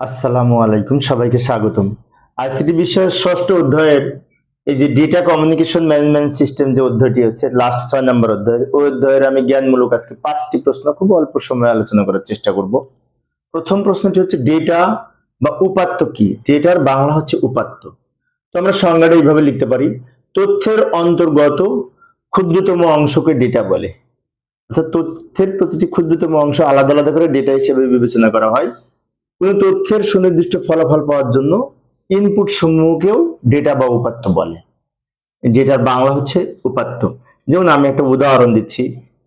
আসসালামু আলাইকুম, সবাইকে স্বাগতম। আইসিটি বিষয়ের ষষ্ঠ অধ্যায়ের এই যে ডেটা কমিউনিকেশন ম্যানেজমেন্ট সিস্টেম যে অধ্যায়টি হচ্ছে লাস্ট ছয় নম্বর অধ্যায়, ওই অধ্যায়ের আমি জ্ঞানমূলক আজকে পাঁচটি প্রশ্ন, খুব অল্প সময়ে আলোচনা করার চেষ্টা করব। প্রথম প্রশ্নটি হচ্ছে ডেটা বা উপাত্ত কি? ডেটার বাংলা হচ্ছে উপাত্ত। তো আমরা সংজ্ঞাটা এইভাবে লিখতে পারি, তথ্যের অন্তর্গত ক্ষুদ্রতম অংশকে ডেটা বলে। অর্থাৎ তথ্যের প্রতিটি ক্ষুদ্রতম অংশ আলাদা আলাদা করে ডেটা হিসেবে বিবেচনা করা হয়। কোনো তথ্যের সুনির্দিষ্ট ফলাফল পাওয়ার জন্য ইনপুট সমূহকেও ডেটা বা উপাত্ত বলে। ডেটার বাংলা হচ্ছে উপাত্ত। যেমন আমি একটা উদাহরণ দিচ্ছি।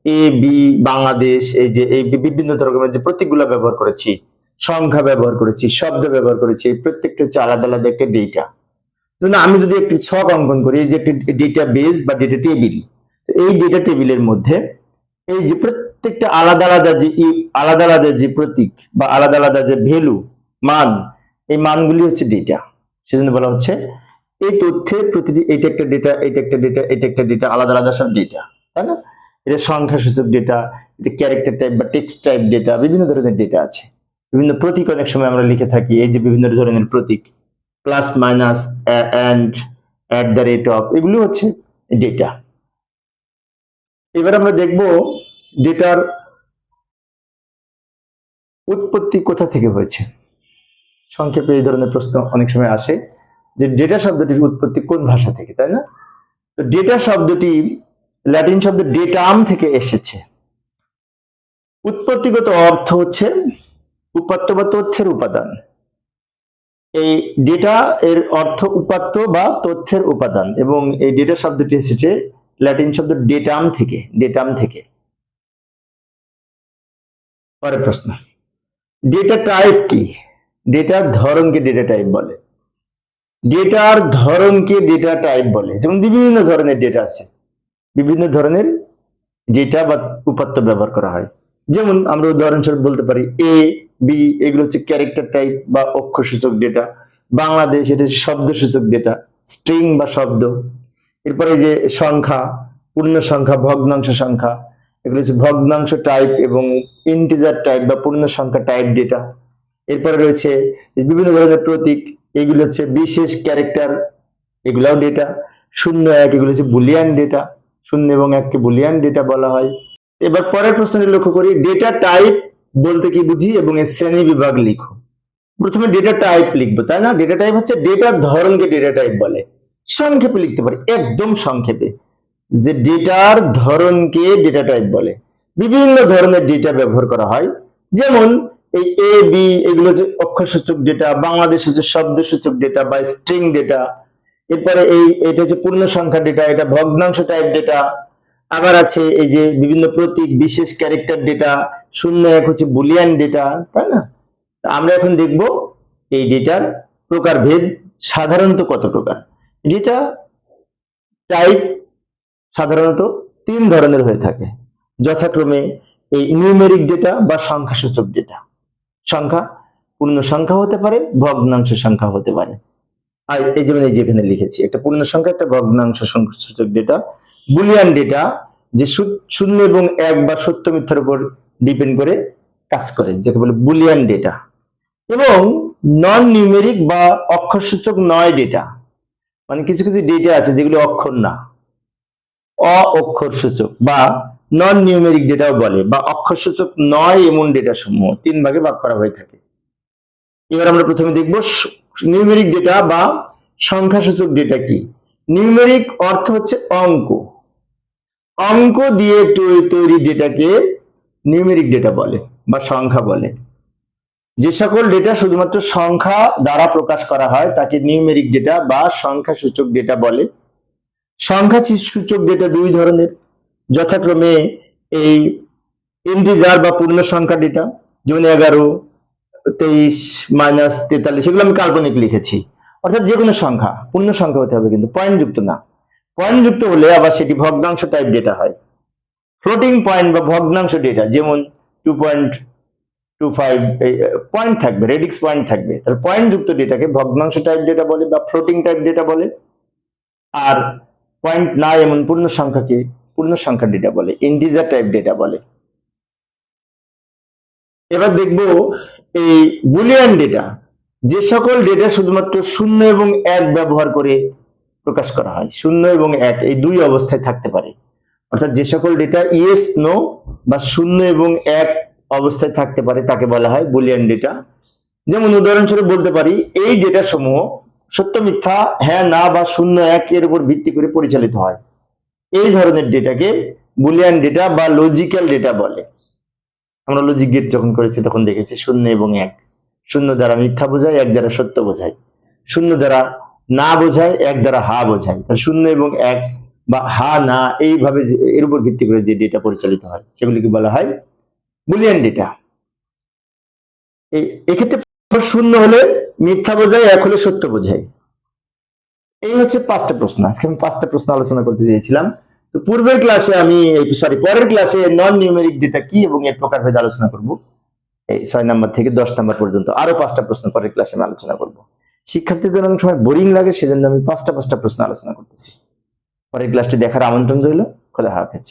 এ বি বাংলাদেশ, এই যে, এই বিভিন্ন ধরনের যে প্রতীকগুলো ব্যবহার করেছি, সংখ্যা ব্যবহার করেছি, শব্দ ব্যবহার করেছি, এই প্রত্যেকটা হচ্ছে আলাদা আলাদা একটা ডেটা যেমন আমি যদি একটি ছক অঙ্কন করি যে একটি ডেটা বেস বা ডেটা টেবিল এই ডেটা টেবিলের মধ্যে এই যে প্রত্যেকটা আলাদা আলাদা যে আলাদা আলাদা যে প্রতীক বা আলাদা আলাদা যে ভ্যালু, মান, এই মানগুলি হচ্ছে ডেটা সেজন্য বলা হচ্ছে এই তথ্যের প্রতিটি এটা একটা ডেটা এটা একটা ডেটা এটা একটা ডেটা আলাদা আলাদা সব ডেটা তাই না? এটা সংখ্যা সূচক ডেটা এটা ক্যারেক্টার টাইপ বা টেক্সট টাইপ ডেটা বিভিন্ন ধরনের ডেটা আছে। বিভিন্ন প্রতীক অনেক সময় আমরা লিখে থাকি, এই যে বিভিন্ন ধরনের প্রতীক plus minus and at the rate of এগুলো হচ্ছে ডেটা এবার আমরা দেখব ডেটার উৎপত্তি কোথা থেকে হয়েছে? সংক্ষেপে এই ধরনের প্রশ্ন অনেক সময় আসে যে ডেটা শব্দটির উৎপত্তি কোন ভাষা থেকে, তাই না? তো ডেটা শব্দটি ল্যাটিন শব্দ ডেটাম থেকে এসেছে। উৎপত্তিগত অর্থ হচ্ছে উপাত্ত বা তথ্যের উপাদান। এই ডেটা এর অর্থ উপাত্ত বা তথ্যের উপাদান এবং এই ডেটা শব্দটি এসেছে ল্যাটিন শব্দ ডেটাম থেকে ডেটাম থেকে। পরের প্রশ্ন। ডেটা টাইপ কি? ডেটার ধরনকে ডেটা টাইপ বলে। ডেটার ধরনকে ডেটা টাইপ বলে। যেমন বিভিন্ন ধরনের ডেটা আছে। বিভিন্ন ধরনের ডেটা বা উপাত্ত ব্যবহার করা হয়। যেমন আমরা উদাহরণস্বরূপ বলতে পারি এ বি এগুলো হচ্ছে ক্যারেক্টার টাইপ বা অক্ষসূচক ডেটা বাংলাদেশ, এটা হচ্ছে শব্দসূচক ডেটা স্ট্রিং বা শব্দ। এরপরে যে সংখ্যা পূর্ণ সংখ্যা ভগ্নাংশ সংখ্যা। এগুলো হচ্ছে ভগ্নাংশ টাইপ এবং ইন্টিজার টাইপ বা পূর্ণ সংখ্যা টাইপ ডেটা এরপরে রয়েছে বিভিন্ন ধরনের প্রতীক, এগুলো হচ্ছে বিশেষ ক্যারেক্টার এগুলাও ডেটা শূন্য এক, এগুলো হচ্ছে বুলিয়ান ডেটা শূন্য এবং এককে বুলিয়ান ডেটা বলা হয়। এবার পরের প্রশ্নটি লক্ষ্য করি ডেটা টাইপ বলতে কি বুঝি এবং এর শ্রেণি বিভাগ লিখো। প্রথমে ডেটা টাইপ লিখব, তাই না? ডেটা টাইপ হচ্ছে ডেটার ধরনকে ডেটা টাইপ বলে। সংক্ষেপে লিখতে পারি, একদম সংক্ষেপে। যে ডেটার ধরনকে ডেটা টাইপ বলে। বিভিন্ন ধরনের ডেটা ব্যবহার করা হয়। যেমন এই এ বি এগুলো হচ্ছে অক্ষরসূচক ডেটা, বাংলাদেশ হচ্ছে শব্দসূচক ডেটা বা স্ট্রিং ডেটা। এরপরে এই, এটা হচ্ছে পূর্ণ সংখ্যা ডেটা, এটা ভগ্নাংশ টাইপ ডেটা। আবার আছে এই যে বিভিন্ন প্রতীক, বিশেষ ক্যারেক্টার ডেটা, শূন্য এক হচ্ছে বুলিয়ান ডেটা, তাই না? আমরা এখন দেখব এই ডেটার প্রকারভেদ সাধারণত কত প্রকার। ডেটা টাইপ সাধারণত তিন ধরনের হয়ে থাকে। যথাক্রমে এই নিউমেরিক ডেটা বা সংখ্যাসূচক ডেটা সংখ্যা, পূর্ণ সংখ্যা হতে পারে, ভগ্নাংশ সংখ্যা হতে পারে। আর এই যেমন এই যেখানে লিখেছি, একটা পূর্ণ সংখ্যা, একটা ভগ্নাংশ সূচক ডেটা বুলিয়ান ডেটা যে শূন্য এবং এক বা সত্য মিথ্যার উপর ডিপেন্ড করে কাজ করে যাকে বলে বুলিয়ান ডেটা এবং নন নিউমেরিক বা অক্ষরসূচক নয় ডেটা মানে কিছু কিছু ডেটা আছে যেগুলো অক্ষর না। অ অক্ষর সূচক বা নন নিউমেরিক ডেটাও বলে, বা অক্ষর সূচক নয় এমন ডেটা সমূহ, তিন ভাগে ভাগ করা হয়ে থাকে। এবার আমরা প্রথমে দেখব নিউমেরিক ডেটা বা সংখ্যাসূচক ডেটা কি। নিউমেরিক অর্থ হচ্ছে অঙ্ক। অঙ্ক দিয়ে তৈরি ডেটাকে নিউমেরিক ডেটা বলে বা সংখ্যা বলে। যে সকল ডেটা শুধুমাত্র সংখ্যা দ্বারা প্রকাশ করা হয়, তাকে নিউমেরিক ডেটা বা সংখ্যাসূচক ডেটা বলে। সংখ্যা সূচক ডেটা দুই ধরনের। যথাক্রমে এই ইন্টিজার বা পূর্ণ সংখ্যা ডেটা যেমন এগারো, তেইশ মাইনাস তেতাল্লিশ, এগুলো আমি কাল্পনিক লিখেছি। অর্থাৎ যে কোনো সংখ্যা, পূর্ণ সংখ্যা হতে হবে কিন্তু পয়েন্ট যুক্ত না। পয়েন্ট যুক্ত হলে আবার সেটি ভগ্নাংশ টাইপ ডেটা হয়। ফ্লোটিং পয়েন্ট বা ভগ্নাংশ ডেটা যেমন two point two five point থাকবে রেডিক্স পয়েন্ট থাকবে। তাহলে পয়েন্ট যুক্ত ডেটাকে ভগ্নাংশ টাইপ ডেটা বলে বা ফ্লোটিং টাইপ ডেটা বলে। আর পয়েন্ট না এমন পূর্ণ সংখ্যাকে পূর্ণ সংখ্যা ডেটা বলে ইন্টিজার টাইপ ডেটা বলে। এবার দেখব এই বুলিয়ান ডেটা যে সকল ডেটা শুধুমাত্র শূন্য এবং এক ব্যবহার করে প্রকাশ করা হয়, শূন্য এবং এক, এই দুই অবস্থায় থাকতে পারে। অর্থাৎ যে সকল ডেটা ইয়েস নো বা শূন্য এবং এক অবস্থায় থাকতে পারে, তাকে বলা হয় বুলিয়ান ডেটা যেমন উদাহরণস্বরূপ বলতে পারি, এই ডেটা সমূহ সত্য মিথ্যা হ্যাঁ না বা শূন্য, এক, এর উপর ভিত্তি করে পরিচালিত হয়। এই ধরনের ডেটাকে বুলিয়ান ডেটা বা লজিক্যাল ডেটা বলে। আমরা লজিক গেট যখন করেছি, তখন দেখেছি শূন্য এবং এক। শূন্য দ্বারা মিথ্যা বোঝায়, এক দ্বারা সত্য বোঝায়। শূন্য দ্বারা না বোঝায়, এক দ্বারা হা বোঝায়। তাহলে শূন্য এবং এক বা হা, না, এইভাবে এর উপর ভিত্তি করে যে ডেটা পরিচালিত হয়, সেগুলিকে বলা হয় বুলিয়ান ডেটা। এক্ষেত্রে শূন্য হলে মিথ্যা বোঝায় এক হলে সত্য বোঝায় এই হচ্ছে পাঁচটা প্রশ্ন। আজকে আমি পাঁচটা প্রশ্ন আলোচনা করতে চেয়েছিলাম। তো পূর্বের ক্লাসে আমি সরি পরের ক্লাসে নন নিউমেরিক ডেটা কি এবং এর প্রকারভেদ আলোচনা করব। এই ছয় নাম্বার থেকে দশ নাম্বার পর্যন্ত আরও পাঁচটা প্রশ্ন পরের ক্লাসে আমি আলোচনা করব। শিক্ষার্থীদের অনেক সময় বোরিং লাগে, সেজন্য আমি পাঁচটা পাঁচটা প্রশ্ন আলোচনা করতেছি। পরের ক্লাসটি দেখার আমন্ত্রণ রইল। খোদা হাফেজ।